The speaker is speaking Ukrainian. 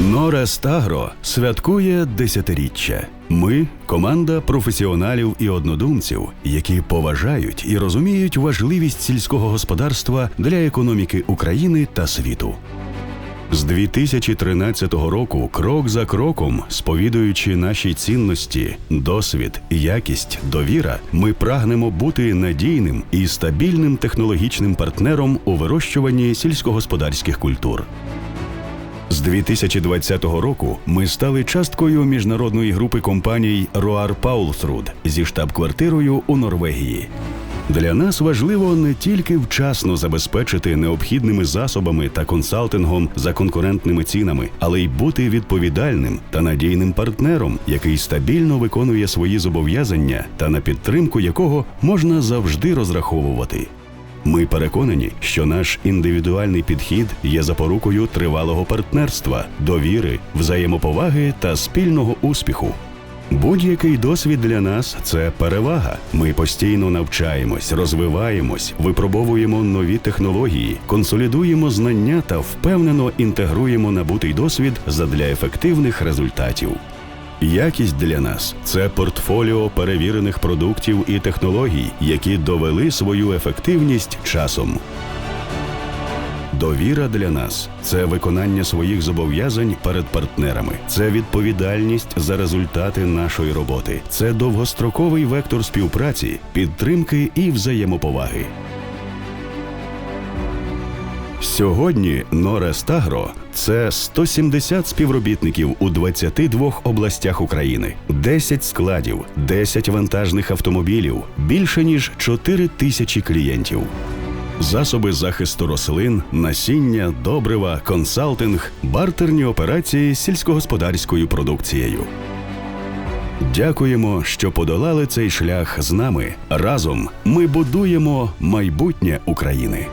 Норест Агро святкує десятиріччя. Ми команда професіоналів і однодумців, які поважають і розуміють важливість сільського господарства для економіки України та світу. З 2013 року, крок за кроком, сповідуючи наші цінності, досвід, якість, довіра, ми прагнемо бути надійним і стабільним технологічним партнером у вирощуванні сільськогосподарських культур. З 2020 року ми стали часткою міжнародної групи компаній Roar Paulsrud зі штаб-квартирою у Норвегії. Для нас важливо не тільки вчасно забезпечити необхідними засобами та консалтингом за конкурентними цінами, але й бути відповідальним та надійним партнером, який стабільно виконує свої зобов'язання та на підтримку якого можна завжди розраховувати. Ми переконані, що наш індивідуальний підхід є запорукою тривалого партнерства, довіри, взаємоповаги та спільного успіху. Будь-який досвід для нас це перевага. Ми постійно навчаємось, розвиваємось, випробовуємо нові технології, консолідуємо знання та впевнено інтегруємо набутий досвід задля ефективних результатів. Якість для нас це портфоліо перевірених продуктів і технологій, які довели свою ефективність часом. Довіра для нас це виконання своїх зобов'язань перед партнерами, це відповідальність за результати нашої роботи, це довгостроковий вектор співпраці, підтримки і взаємоповаги. Сьогодні Норест Агро – це 170 співробітників у 22 областях України, 10 складів, 10 вантажних автомобілів, більше ніж 4 тисячі клієнтів. Засоби захисту рослин, насіння, добрива, консалтинг, бартерні операції з сільськогосподарською продукцією. Дякуємо, що подолали цей шлях з нами. Разом ми будуємо майбутнє України.